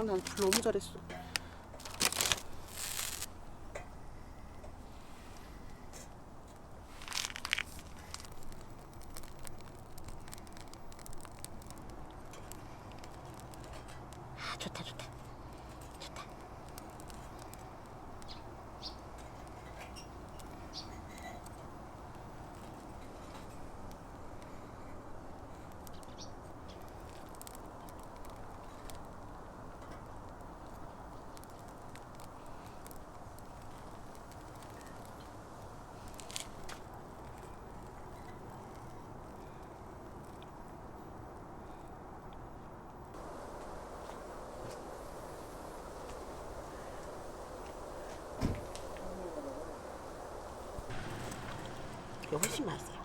아, 난불 너무 잘했어. しません